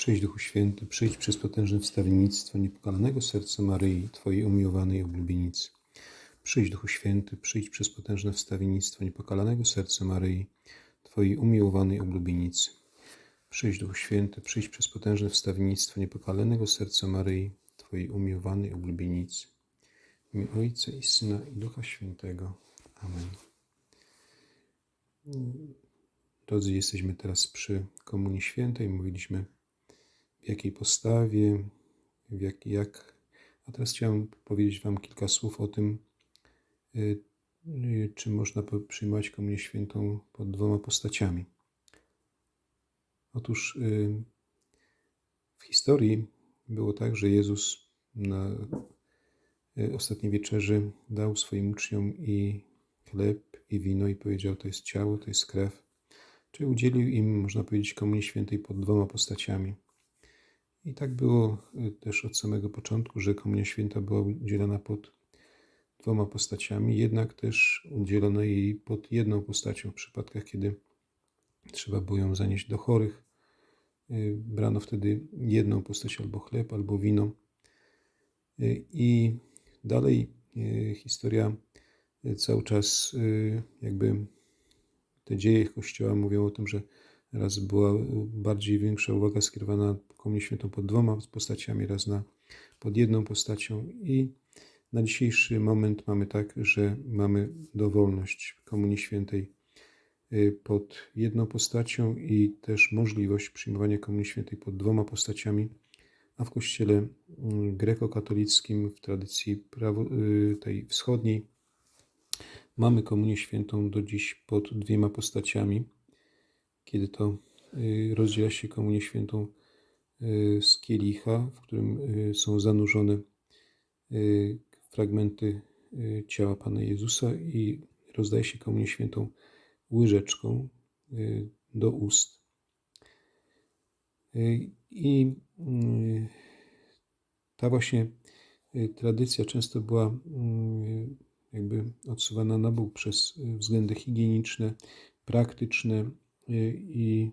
Przyjdź Duchu Święty, przyjdź przez potężne wstawiennictwo niepokalanego serca Maryi, Twojej umiłowanej oblubienicy. Przyjdź Duchu Święty, przyjdź przez potężne wstawiennictwo niepokalanego serca Maryi, Twojej umiłowanej oblubienicy. Przyjdź Duchu Święty, przyjdź przez potężne wstawiennictwo niepokalanego serca Maryi, Twojej umiłowanej oblubienicy. W imię Ojca i Syna i Ducha Świętego. Amen. Drodzy, jesteśmy teraz przy Komunii Świętej. Mówiliśmy w jakiej postawie, w jak, jak. A teraz chciałem powiedzieć Wam kilka słów o tym, y, y, czy można przyjmować Komunię Świętą pod dwoma postaciami. Otóż y, w historii było tak, że Jezus na ostatniej wieczerzy dał swoim uczniom i chleb, i wino, i powiedział: To jest ciało, to jest krew. Czyli udzielił im, można powiedzieć, Komunii Świętej pod dwoma postaciami. I tak było y, też od samego początku, że Komunia Święta była udzielana pod dwoma postaciami, jednak też udzielono jej pod jedną postacią w przypadkach, kiedy trzeba było ją zanieść do chorych. Y, Brano wtedy jedną postać albo chleb, albo wino. Y, I dalej historia cały czas jakby te dzieje Kościoła mówią o tym, że raz była bardziej większa uwaga skierowana na Komunię Świętą pod dwoma postaciami, raz na pod jedną postacią. I na dzisiejszy moment mamy tak, że mamy dowolność Komunii Świętej y, pod jedną postacią i też możliwość przyjmowania Komunii Świętej pod dwoma postaciami, a w Kościele mm, grekokatolickim w tradycji prawo, y, tej wschodniej. Mamy Komunię Świętą do dziś pod dwiema postaciami, kiedy to y, rozdziela się Komunię Świętą y, z kielicha, w którym y, są zanurzone fragmenty ciała Pana Jezusa i rozdaje się Komunię Świętą łyżeczką do ust. I ta właśnie tradycja często była jakby odsuwana na bok przez względy higieniczne, praktyczne i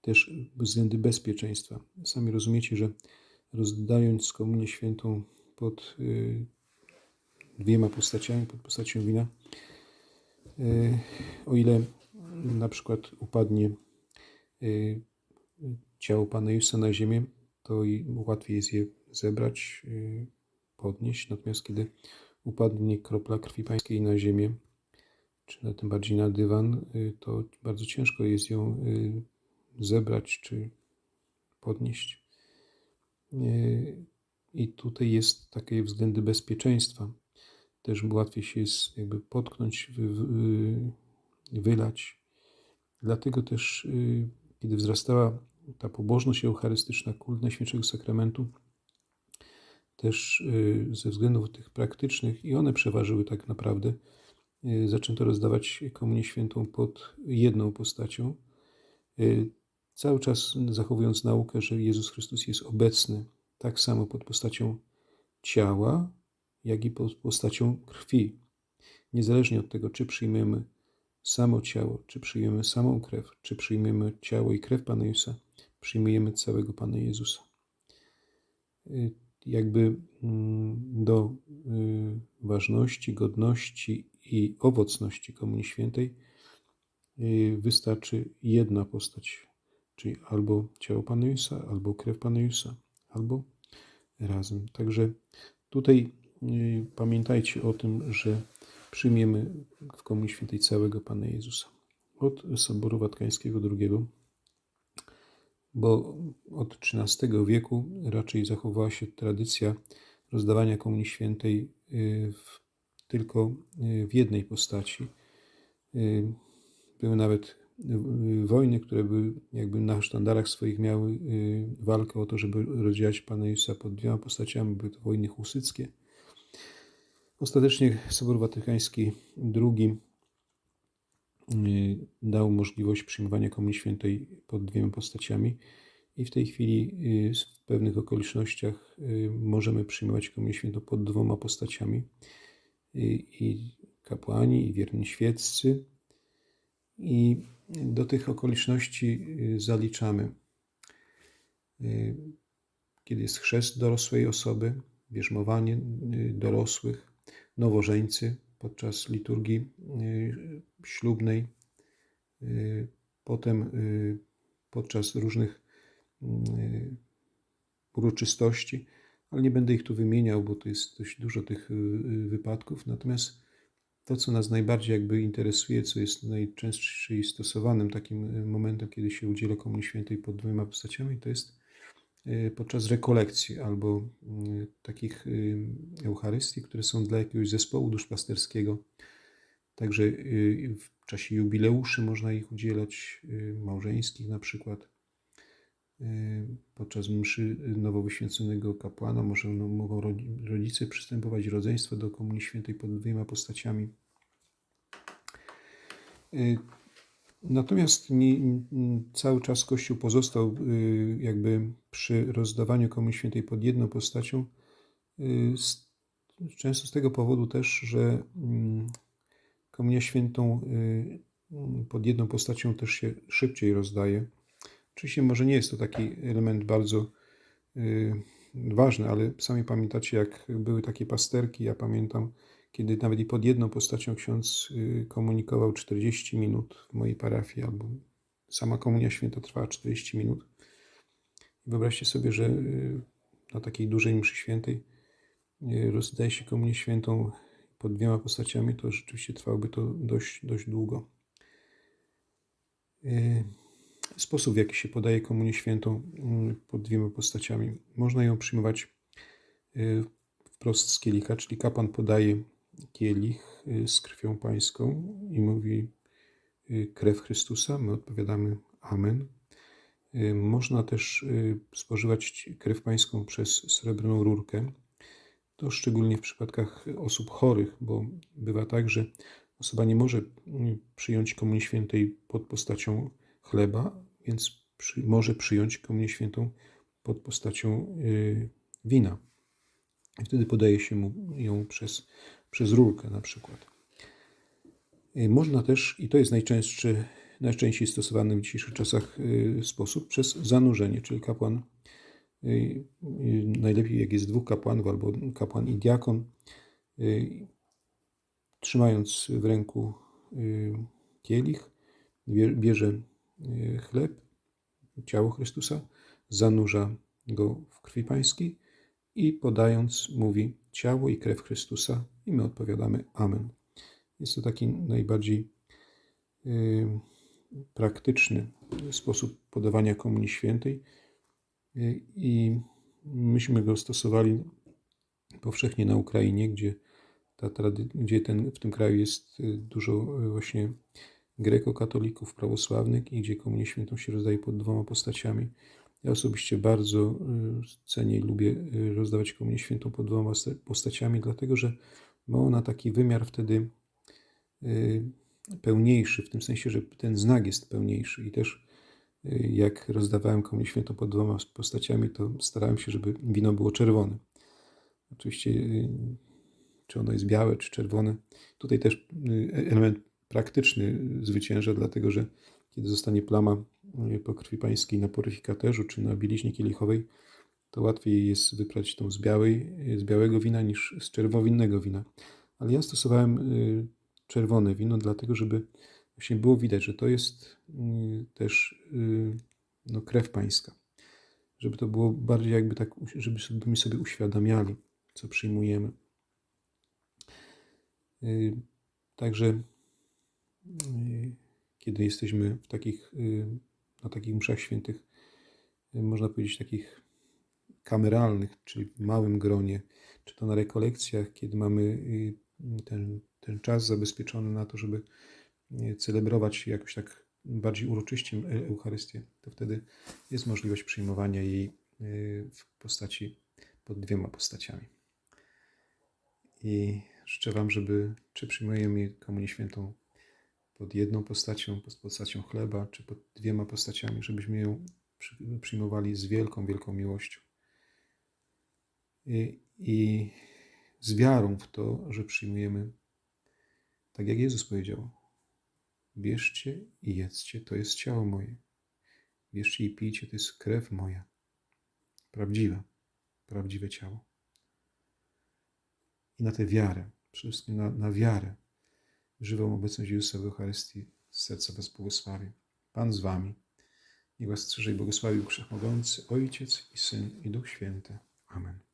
też względy bezpieczeństwa. Sami rozumiecie, że rozdając komunię świętą pod y, dwiema postaciami, pod postacią wina, y, o ile na przykład upadnie y, ciało Pana Jezusa na ziemię, to łatwiej jest je zebrać, podnieść. Natomiast kiedy upadnie kropla krwi pańskiej na ziemię, czy na tym bardziej na dywan, y, to bardzo ciężko jest ją y, zebrać czy podnieść. Y, I tutaj jest takie względy bezpieczeństwa. Też łatwiej się jest jakby potknąć, wy, wy, wylać. Dlatego też, kiedy wzrastała ta pobożność eucharystyczna, kult Najświętszego Sakramentu, też ze względów tych praktycznych, i one przeważyły tak naprawdę, zaczęto rozdawać Komunię Świętą pod jedną postacią, y, cały czas zachowując naukę, że Jezus Chrystus jest obecny tak samo pod postacią ciała, jak i pod postacią krwi. Niezależnie od tego, czy przyjmiemy samo ciało, czy przyjmiemy samą krew, czy przyjmiemy ciało i krew Pana Jezusa, przyjmujemy całego Pana Jezusa. Y, Jakby mm, do y, ważności, godności i owocności Komunii Świętej y, wystarczy jedna postać, czyli albo ciało Pana Jezusa, albo krew Pana Jezusa, albo razem. Także tutaj y, pamiętajcie o tym, że przyjmiemy w Komunii Świętej całego Pana Jezusa. Od Soboru Watykańskiego II, bo od XIII wieku raczej zachowała się tradycja rozdawania Komunii Świętej y, w, tylko y, w jednej postaci. Y, Były nawet y, wojny, które były jakby na sztandarach swoich miały walkę o to, żeby rozdzielać Pana Jezusa pod dwiema postaciami. Były to wojny husyckie. Ostatecznie Sobór Watykański II dał możliwość przyjmowania Komunii Świętej pod dwiema postaciami i w tej chwili w pewnych okolicznościach możemy przyjmować Komunię Świętą pod dwoma postaciami i, i kapłani, i wierni świeccy. I do tych okoliczności y, zaliczamy y, kiedy jest chrzest dorosłej osoby, bierzmowanie y, dorosłych, nowożeńcy podczas liturgii y, ślubnej, y, potem y, podczas różnych y, uroczystości, ale nie będę ich tu wymieniał, bo to jest dość dużo tych y, y, wypadków. Natomiast to, co nas najbardziej jakby interesuje, co jest najczęściej stosowanym takim y, momentem, kiedy się udziela Komunii Świętej pod dwoma postaciami, to jest podczas rekolekcji albo takich Eucharystii, które są dla jakiegoś zespołu duszpasterskiego. Także w czasie jubileuszy można ich udzielać, małżeńskich na przykład. Y, Podczas mszy nowowyświęconego kapłana może, no, mogą rodzi- rodzice przystępować rodzeństwo do Komunii Świętej pod dwiema postaciami. Y, Natomiast nie, cały czas Kościół pozostał y, jakby przy rozdawaniu Komunii Świętej pod jedną postacią, często z tego powodu też, że mm, Komunię Świętą pod jedną postacią też się szybciej rozdaje. Oczywiście może nie jest to taki element bardzo y, ważny, ale sami pamiętacie, jak były takie pasterki. Ja pamiętam, kiedy nawet i pod jedną postacią ksiądz y, komunikował 40 minut w mojej parafii, albo sama komunia święta trwała 40 minut. Wyobraźcie sobie, że y, na takiej dużej mszy świętej y, rozdaje się komunię świętą pod dwiema postaciami, to rzeczywiście trwałoby to dość, dość długo. Sposób, w jaki się podaje komunię świętą y, pod dwiema postaciami. Można ją przyjmować y, wprost z kielicha, czyli kapłan podaje kielich y, z krwią pańską i mówi y, krew Chrystusa, my odpowiadamy Amen. Można też spożywać krew pańską przez srebrną rurkę. To szczególnie w przypadkach osób chorych, bo bywa tak, że osoba nie może mm, przyjąć Komunii Świętej pod postacią chleba, więc przy, może przyjąć Komunię Świętą pod postacią y, wina. I wtedy podaje się mu ją przez, przez rurkę na przykład. Y, Można też, i to jest najczęstszy, najczęściej stosowany w dzisiejszych czasach y, sposób, przez zanurzenie, czyli kapłan, najlepiej jak jest dwóch kapłanów, albo kapłan i diakon, trzymając w ręku kielich, bie- bierze chleb, ciało Chrystusa, zanurza go w krwi pańskiej i podając mówi ciało i krew Chrystusa i my odpowiadamy Amen. Jest to taki najbardziej y, praktyczny sposób podawania Komunii Świętej y, i myśmy go stosowali powszechnie na Ukrainie, gdzie, ta gdzie ten, w tym kraju jest dużo właśnie grekokatolików prawosławnych i gdzie Komunię Świętą się rozdaje pod dwoma postaciami. Ja osobiście bardzo y, cenię i lubię y, rozdawać Komunię Świętą pod dwoma posta- postaciami, dlatego że ma ona taki wymiar wtedy y, pełniejszy, w tym sensie, że ten znak jest pełniejszy i też jak rozdawałem Komunię Świętą pod dwoma postaciami, to starałem się, żeby wino było czerwone. Oczywiście, czy ono jest białe, czy czerwone. Tutaj też element praktyczny zwycięża, dlatego że kiedy zostanie plama y, po krwi pańskiej na poryfikaterzu czy na bieliźnie kielichowej, to łatwiej jest wyprać tą z, białej, z białego wina niż z czerwowinnego wina. Ale ja stosowałem y, czerwone wino, dlatego żeby właśnie było widać, że to jest też no, krew pańska. Żeby to było bardziej jakby tak, żebyśmy sobie uświadamiali, co przyjmujemy. Także kiedy jesteśmy w takich, y, na takich mszach świętych, y, można powiedzieć takich kameralnych, czyli w małym gronie, czy to na rekolekcjach, kiedy mamy y, ten, ten czas zabezpieczony na to, żeby celebrować jakoś tak bardziej uroczyście E- Eucharystię, to wtedy jest możliwość przyjmowania jej w postaci pod dwiema postaciami. I życzę Wam, żeby czy przyjmujemy Komunię Świętą pod jedną postacią, pod postacią chleba, czy pod dwiema postaciami, żebyśmy ją przy- przyjmowali z wielką, wielką miłością. I, I z wiarą w to, że przyjmujemy, tak jak Jezus powiedział, bierzcie i jedzcie, to jest ciało moje. Bierzcie i pijcie, to jest krew moja. prawdziwe, prawdziwe ciało. I na tę wiarę, przede wszystkim na, na wiarę, żywą obecność Jezusa w Eucharystii z serca Was błogosławię. Pan z Wami. Niech Was strzeże i błogosławił Wszechmogący Ojciec i Syn i Duch Święty. Amen.